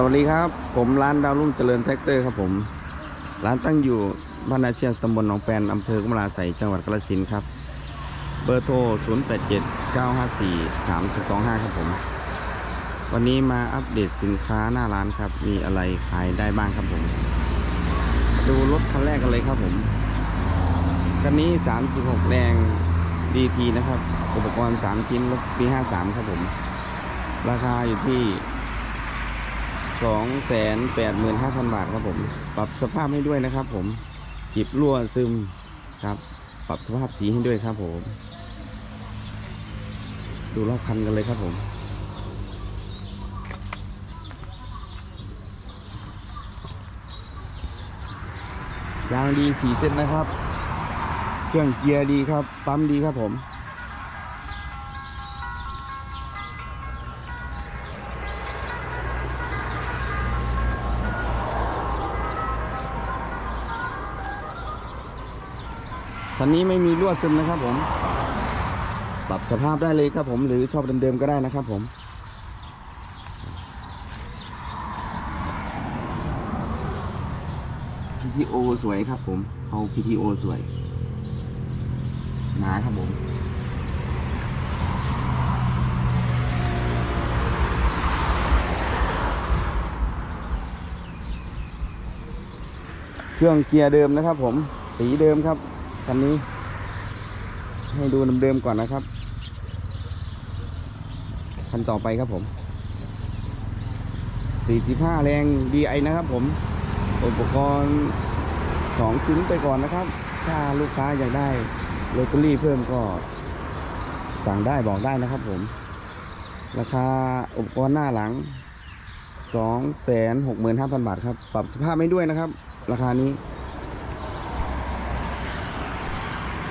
สวัสดีครับ ผมร้านดาวรุ่งเจริญแท็กเตอร์ครับผม ร้านตั้งอยู่บ้านนาเชียงตำบลหนองแปนอำเภอกำลาใสจังหวัดกาฬสินธุ์ครับ เบอร์โทร 0 8 7 9 5 4 3 2 5 ครับผม วันนี้มาอัปเดตสินค้าหน้าร้านครับ มีอะไรขายได้บ้างครับผม ดูรถคันแรกกันเลยครับผม คันนี้ 36 แรง DT นะครับ อุปกรณ์ 3 ชิ้นรถปี 53 ครับผม ราคาอยู่ที่ 285,000 บาทครับผม ปรับสภาพให้ด้วยนะครับผมจิบรั่วซึมครับ ปรับสภาพสีให้ด้วยครับผม ดูรอบคันกันเลยครับผมยางดีสีเส้นนะครับ เครื่องเกียร์ดีครับ ปั๊มดีครับผม คันนี้ไม่มีรั่วซึมนะครับผม ปรับสภาพได้เลยครับผมหรือชอบเดิมๆก็ได้นะครับผม PTO สวยครับผม เอา PTO สวยหนาครับผมเครื่องเกียร์เดิมนะครับผมสีเดิมครับ คันนี้ ให้ดูเดิมๆก่อนนะครับ คันต่อไปครับผม 45 แรง DI นะครับผม อุปกรณ์ 2 ชิ้นไปก่อนนะครับ ถ้าลูกค้าอยากได้โรตารี่เพิ่มก็สั่งได้บอกได้นะครับผม ราคาอุปกรณ์หน้าหลัง 265,000 บาทครับ ปรับสภาพให้ด้วยนะครับ ราคานี้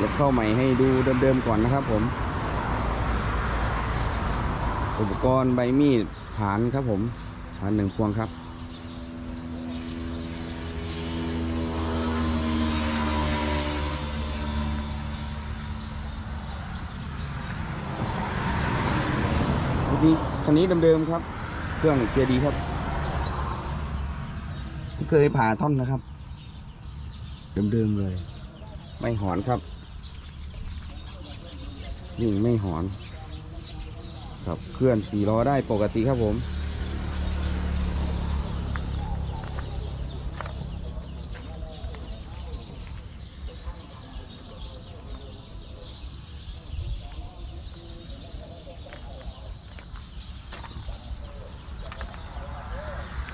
รถเข้าใหม่ให้ดูเดิมๆก่อนนะครับผม อุปกรณ์ใบมีดฐานครับผมฐานหนึ่งพวงครับนี้คันนี้เดิมๆครับ เครื่องเกียร์ดีครับ เคยผ่าท่อนนะครับ เดิมๆเลย ไม่หอนครับ นิ่งไม่หอนครับเคลื่อนสี่ล้อได้ปกติครับผม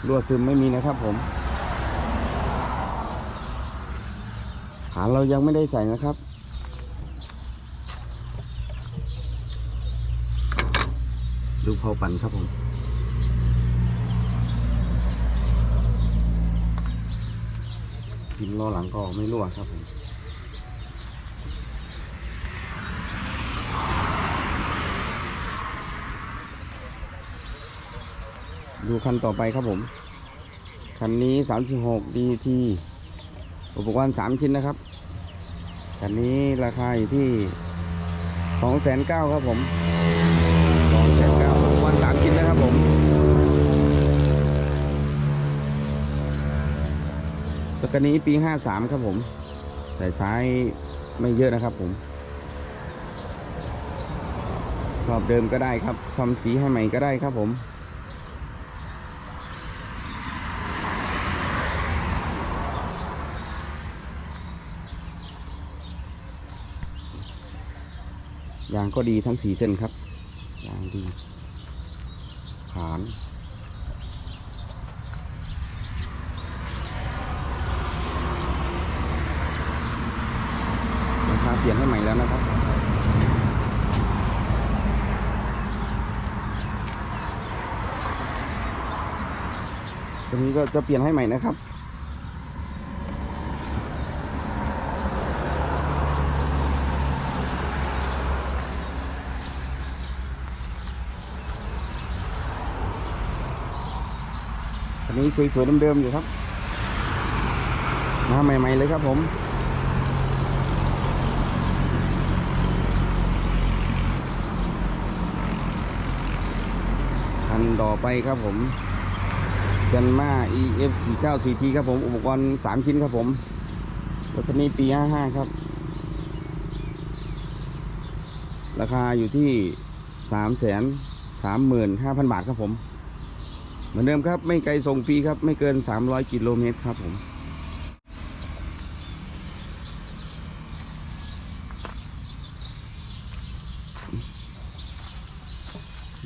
รั่วซึมไม่มีนะครับผมฐานเรายังไม่ได้ใส่นะครับ ดูเผาปั่นครับผมชิ้นล้อหลังก็ไม่รั่วครับผมดูคันต่อไปครับผม คันนี้ 36 DT อุปกรณ์ 3 ชิ้นนะครับ คันนี้ราคาอยู่ที่ 2,900ครับผม 2,900อุปกรณ์ 3 ชิ้ นะครับผม ตัวกันนี้ปี53ครับผมใส่ซ้ายไม่เยอะนะครับผมชอบเดิมก็ได้ครับทำสีให้ใหม่ก็ได้ครับผมยางก็ดีทั้งสีเส้นครับยางดี ฐานราคาเปลี่ยนให้ใหม่แล้วนะครับ ตรงนี้ก็จะเปลี่ยนให้ใหม่นะครับ อันนี้สวยๆเดิมๆอยู่ครับมาใหม่ๆเลยครับผมคันต่อไปครับผมกันมา EF 4 9 4 T ครับผมอุปกรณ์ 3 ชิ้นครับผมรถคันนี้ปี 55 ครับ ราคาอยู่ที่ 3 3 5 0 0 0 บาทครับผม เหมือนเดิมครับ ไม่ไกลส่งฟรีครับ ไม่เกิน 300 กิโลเมตรครับผม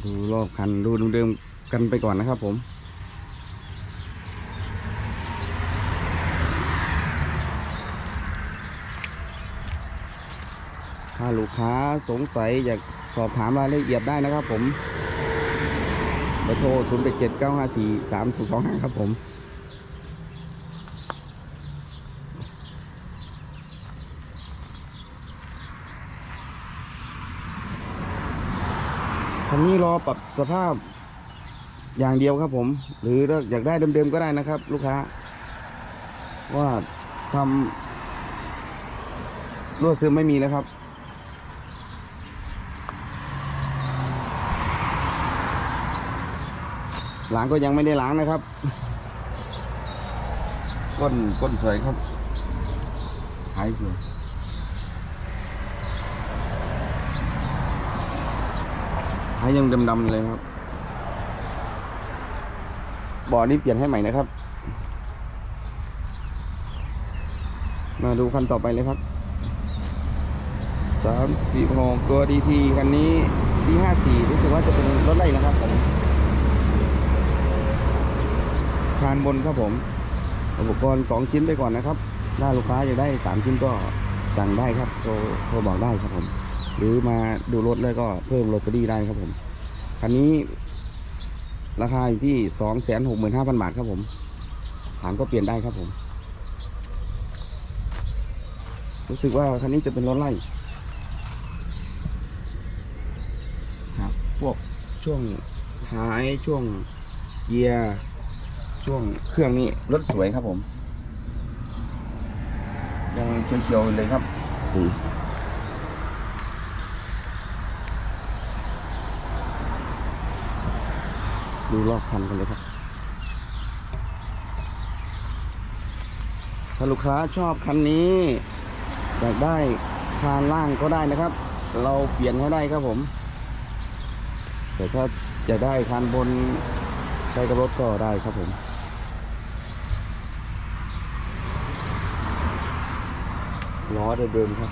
ดูรอบคันดูเดิมกันไปก่อนนะครับผมถ้าลูกค้าสงสัยอยากสอบถามรายละเอียดได้นะครับผม บอร์โทร0 8 7 9 5 4 3 0 2 5 ครับผมคันนี้รอปรับสภาพอย่างเดียวครับผม หรืออยากได้เดิมๆก็ได้นะครับ ลูกค้า ว่าทำรั่วซึมไม่มีแล้วครับ ล้างก็ยังไม่ได้ล้างนะครับ ก้นก้นสวยครับท้ายสวยท้ายยังดำๆเลยครับ บ่อนี้เปลี่ยนให้ใหม่นะครับ มาดูคันต่อไปเลยครับสามสิบหกตัวดีทีคันนี้ที่ห้าสี่รู้สึกว่าจะเป็นรถไล่นะครับผมคานบนครับผม อุปกรณ์สองชิ้นไปก่อนนะครับ ถ้าลูกค้าอยากได้สามชิ้นก็สั่งได้ครับโทรโทรบอกได้ครับผม หรือมาดูรถแล้วก็เพิ่มโรตเตอรี่ได้ครับผมคันนี้ราคาอยู่ที่สองแสนหกหมื่นห้าพันบาทครับผมถามก็เปลี่ยนได้ครับผม รู้สึกว่าคันนี้จะเป็นรถไล่ครับ พวกช่วงท้ายช่วงเกียร์ ช่วงเครื่องนี่รถสวยครับผม ยังเขียวๆอยู่เลยครับ สีดูรอบคันกันเลยครับ ถ้าลูกค้าชอบคันนี้อยากได้คานล่างก็ได้นะครับ เราเปลี่ยนให้ได้ครับผม แต่ถ้าอยากได้คานบนใช้กับรถก็ได้ครับผม ล้อเดิมๆครับ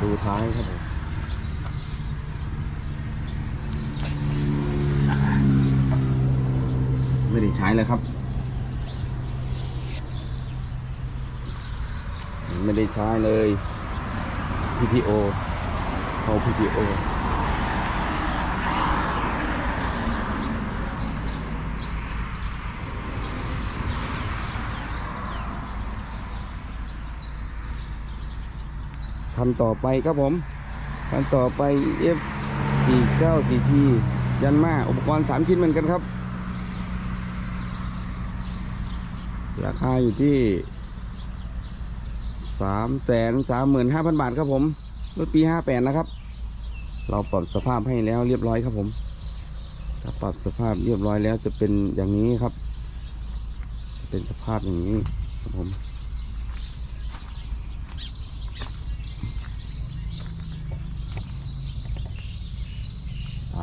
ดูท้ายครับผมไม่ได้ใช้เลยครับ ไม่ได้ใช้เลย PTO เอา PTO คันต่อไปครับผม คันต่อไป F 4 9 4 T ยันมาอุปกรณ์ 3 ชิ้นเหมือนกันครับ ราคาอยู่ที่ 3 3 5 0 0 0 บาทครับผมรถปี 58 นะครับ เราปรับสภาพให้แล้วเรียบร้อยครับผมถ้าปรับสภาพเรียบร้อยแล้วจะเป็นอย่างนี้ครับ เป็นสภาพอย่างนี้ครับผม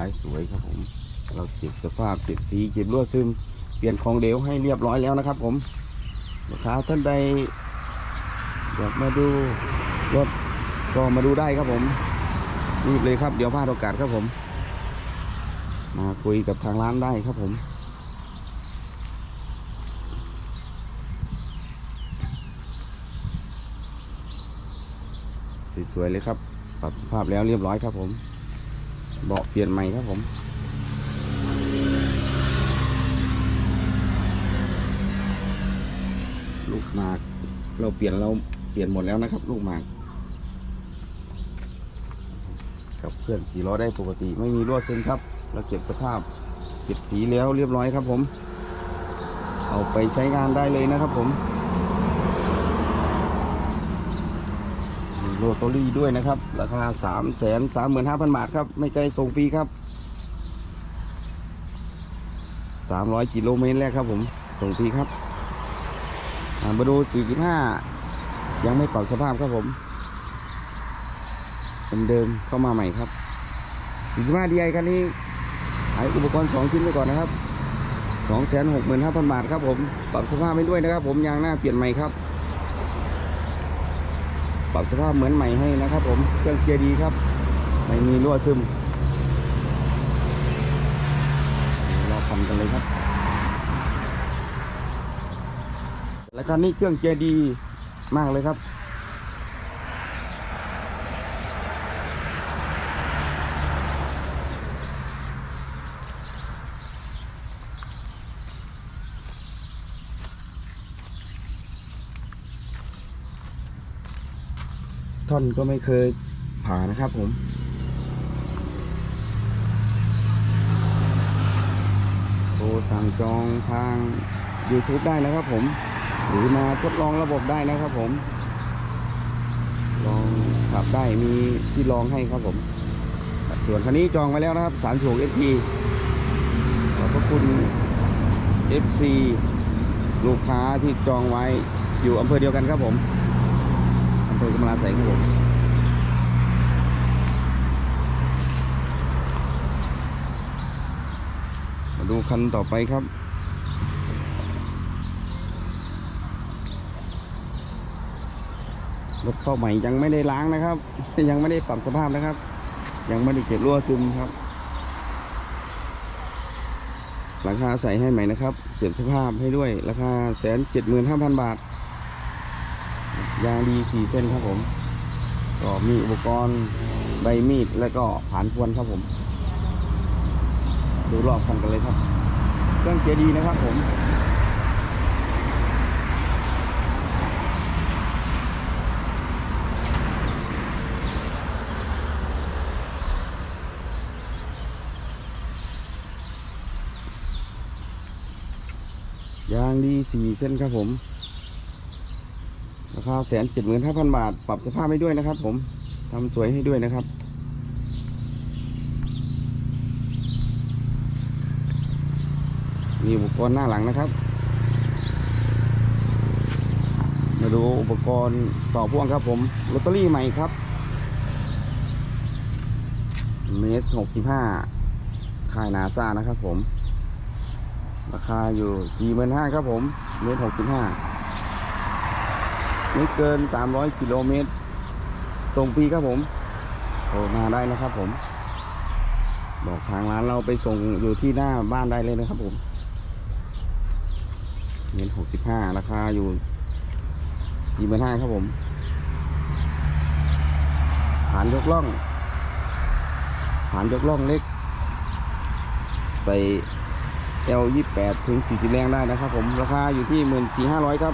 ายสวยครับผม เราเก็บสภาพเก็บสีเก็บลวดซึม เปลี่ยนของเหลวให้เรียบร้อยแล้วนะครับ ผมลูกค้าท่านใดอยากมาดูรถก็มาดูได้ครับผมรีบเลยครับเดี๋ยวพลาดโอกาสครับผม มาคุยกับทางร้านได้ครับผมสวยๆเลยครับ ปรับสภาพแล้วเรียบร้อยครับผม เบาะเปลี่ยนใหม่ครับผมลูกหมาก เราเปลี่ยนเราเปลี่ยนหมดแล้วนะครับ ลูกหมากกับเคลื่อนสีล้อได้ปกติ ไม่มีรั่วซึมครับ เราเก็บสภาพเก็บสีแล้วเรียบร้อยครับผม เอาไปใช้งานได้เลยนะครับผมอืม โรตอรี่ด้วยนะครับ ราคาสามแสนสามหมื่นห้าพันบาทครับ ไม่ไกลส่งฟรีครับสามร้อยกิโลเมตรแรกครับผมส่งฟรีครับอามาดูสี่สิบห้ายังไม่ปรับสภาพครับผมเป็นเดิมเข้ามาใหม่ครับสี่สิบห้าดีไอคันนี้ขายอุปกรณ์สองชิ้นไปก่อนนะครับสองแสนหกหมื่นห้าพันบาทครับผมปรับสภาพให้ด้วยนะครับ ผมยางหน้าเปลี่ยนใหม่ครับ รับสภาพเหมือนใหม่ให้นะครับ ผมเครื่องเกียร์ดีครับ ไม่มีรั่วซึมเราทำกันเลยครับ และคันนี้เครื่องเกียร์ดีมากเลยครับ ท่อนก็ไม่เคยผ่านะครับผมโทรสั่งจองทาง YouTube ได้นะครับผม หรือมาทดลองระบบได้นะครับผม ลองขับได้มีที่ลองให้ครับผม ส่วนคันนี้จองไว้แล้วนะครับ3 6 FP ขอบพระคุณ FC ลูกค้าที่จองไว้อยู่อำเภอเดียวกันครับผม เภอกำลาแสงครับผมมาดูคันต่อไปครับรถเข้าใหม่ยังไม่ได้ล้างนะครับ ยังไม่ได้ปรับสภาพนะครับ ยังไม่ได้เก็บรั่วซึมครับ ราคาใส่ให้ใหม่นะครับ เก็บสภาพให้ด้วย ราคาแสนเจ็ดหมื่นห้าพันบาท ยางดีสี่เส้นครับผม ก็มีอุปกรณ์ใบมีดแล้วก็ผานพวนครับผม ดูรอบคันกันเลยครับ เครื่องเกียร์ดีนะครับผมยางดีสี่เส้นครับผม ราคาแสนเจ็ดหมื่นห้าพันบาท ปรับสภาพให้ด้วยนะครับ ผมทำสวยให้ด้วยนะครับมีอุปกรณ์หน้าหลังนะครับ มาดูอุปกรณ์ต่อพ่วงครับผมลอตเตอรี่ใหม่ครับ เมตรหกสิบห้าค่ายนาซานะครับผม ราคาอยู่สี่หมื่นห้าครับผม เมตรหกสิบห้า ไม่เกิน 300 กิโลเมตร ส่งฟรีครับผมโทรมาได้นะครับผม บอกทางร้านเราไปส่งอยู่ที่หน้าบ้านได้เลยนะครับผมเงิน65ราคาอยู่45,000ครับผมฐานยกล่องฐานยกล่องเล็ก ใส่ L 28ถึง40แรงได้นะครับผม ราคาอยู่ที่14,500ครับ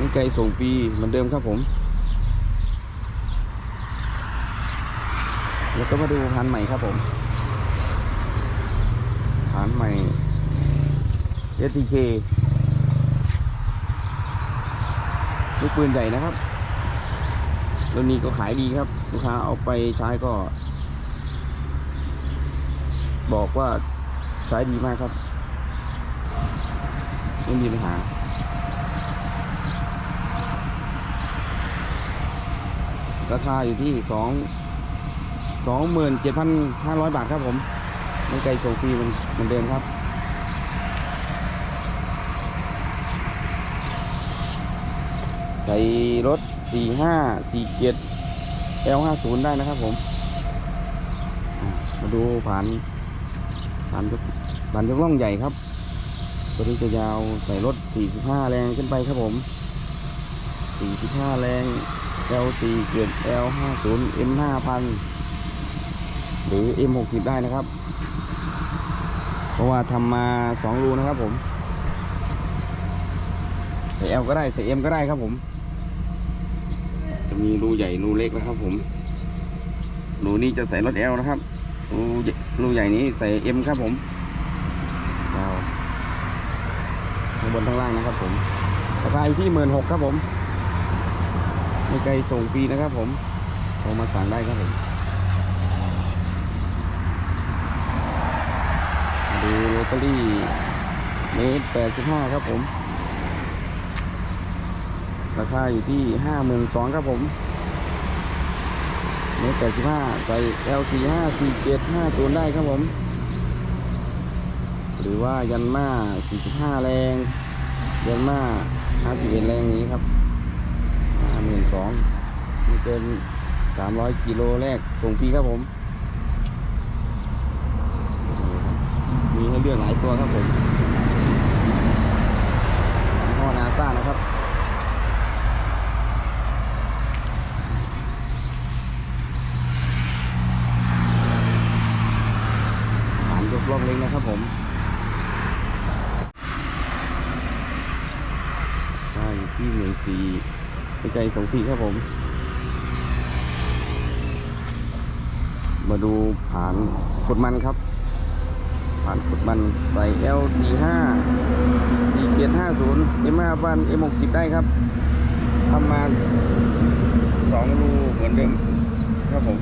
นี่ไก่ส่งฟรีเหมือนเดิมครับผม แล้วก็มาดูพันใหม่ครับผมพันใหม่ STK ลูกปืนใหญ่นะครับรุ่นนี้ก็ขายดีครับ ลูกค้าเอาไปใช้ก็ บอกว่าใช้ดีมากครับ ไม่มีปัญหา ราคาอยู่ที่สองสองหมื่นเจ็ดพันห้าร้อยบาทครับผมไม่ไกลส่งฟรีมันเหมือนเดิมครับใส่รถสี่ห้าสี่เจ็ด L ห้าศูนย์ได้นะครับผม มาดูผ่านผ่านผ่านยกล่องใหญ่ครับ ตัวนี้จะยาวใส่รถ 45 แรงขึ้นไปครับผม 45 แรง L4 เกียร์ L50 M5000 หรือ M60 ได้นะครับ เพราะว่าทำมา 2 รูนะครับผมใส่ L ก็ได้ใส่ M ก็ได้ครับผม จะมีรูใหญ่รูเล็กนะครับผม รูนี้จะใส่รถ L นะครับ รูใหญ่รูใหญ่นี้ใส่ M ครับผมข้างบนข้างล่างนะครับผมราคาอยู่ที่หมื่นหกครับผม ไม่ไกลส่งฟรีนะครับผมโทรมาสั่งได้ครับผมดูโรตารี่เมตรแปดสิบห้าครับผม ราคาอยู่ที่ห้าหมื่นสองครับผมเมตรแปดสิบห้าใส่ L สี่ห้าสี่เจ็ดห้าศูนย์ได้ครับผม หรือว่ายันมาสี่สิบห้าแรง ยันมาห้าสิบเอ็ดแรงนี้ครับ มื่นสองมีเกินสามร้อยกิโลแรกส่งฟรีครับผม มีให้เลือกหลายตัวครับผมยี่ห้อนาซ่านะครับฐานยกล่องเล็กนะครับผมได้ที่หนึ่งสี่ ไปไกลสองสี่ครับผม มาดูผ่านขดมันครับ ผ่านขดมันใส่ L สี่ห้าสี่เจ็ดห้าศูนย์ M ห้าพัน M หกสิบได้ครับทำมาสองรูเหมือนเดิมครับผม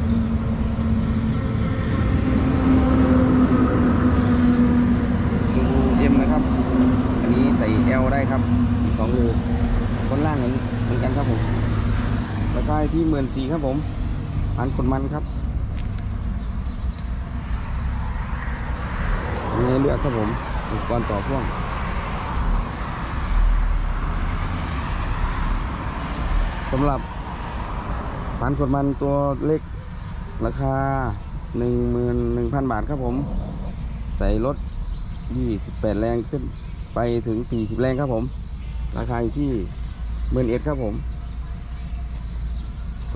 รูเอ็มนะครับ อันนี้ใส่ L ได้ครับสองรูบนล่างเหมือน เหมือนกันครับผมราคาที่หมื่นสี่ครับผมอันขนมันครับมีให้เลือกครับผมอุปกรณ์ต่อพ่วงสำหรับพันขนมันตัวเล็กราคา 11,000 บาทครับผม ใส่รถ 28 แรงขึ้นไปถึง 40 แรงครับผม ราคาอยู่ที่ หมื่นเอ็ดครับผมโต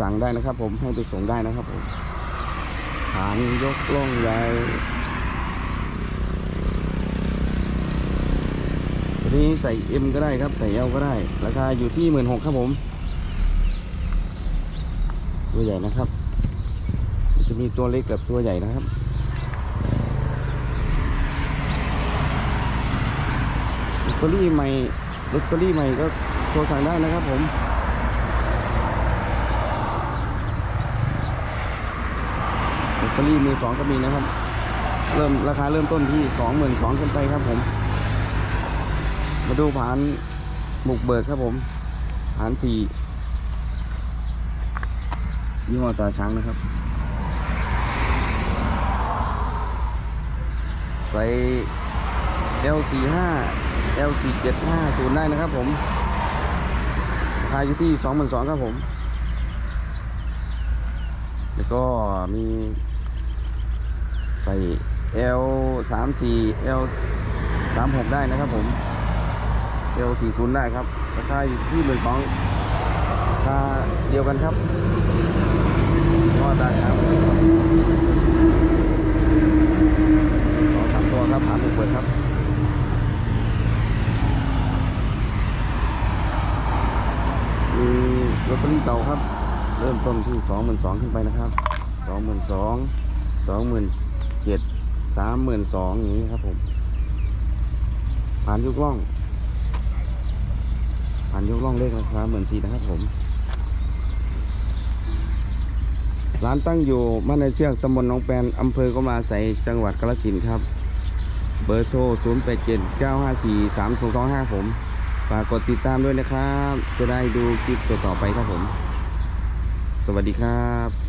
สั่งได้นะครับผมให้ไปส่งได้นะครับผมฐานยกล่องใหญ่นี้ใส่ M ก็ได้ครับ ใส่ L ก็ได้ ราคาอยู่ที่หมื่นหกครับผมตัวใหญ่นะครับ จะมีตัวเล็กกับตัวใหญ่นะครับลอ ตอรี่ใหม่ลอตเตอรี่ใหม่ก็โทรสั่งได้นะครับผมลอตเตอรี่มือสองก็มีนะครับ เริ่มราคาเริ่มต้นที่สองหมื่นสองขึ้นไปครับผม มาดูผานบุกเบิกครับผมผานสี่ยี่ห้อตาช้างนะครับไป L45 L4750 ได้นะครับผมราคาอยู่ที่22,000ครับผม แล้วก็มีใส่ L34 L36 ได้นะครับผม L40 ได้ครับ ราคาอยู่ที่12,000ราคาเดียวกันครับก็ตาช้างสองสามตัวครับผ่านหนึ่งเปิดครับ มีลอตเตอรี่เก่าครับ เริ่มต้นที่สองหมื่นสองขึ้นไปนะครับสองหมื่นสองสองหมื่นเจ็ดสามหมื่นสองอย่างนี้ครับผม ผ่านยกล่อง ผ่านยกล่องเลขราคาหมื่นสี่นะครับผม ร้านตั้งอยู่บ้านในเชือกตำบลหนองแปนอำเภอกำลาใสยจังหวัดกาฬสินธุ์ครับ เบอร์โทร 0 8 7 9 5 4 3 2 2 5 ผม ฝากกดติดตามด้วยนะครับ จะได้ดูคลิปต่อๆไปครับผม สวัสดีครับ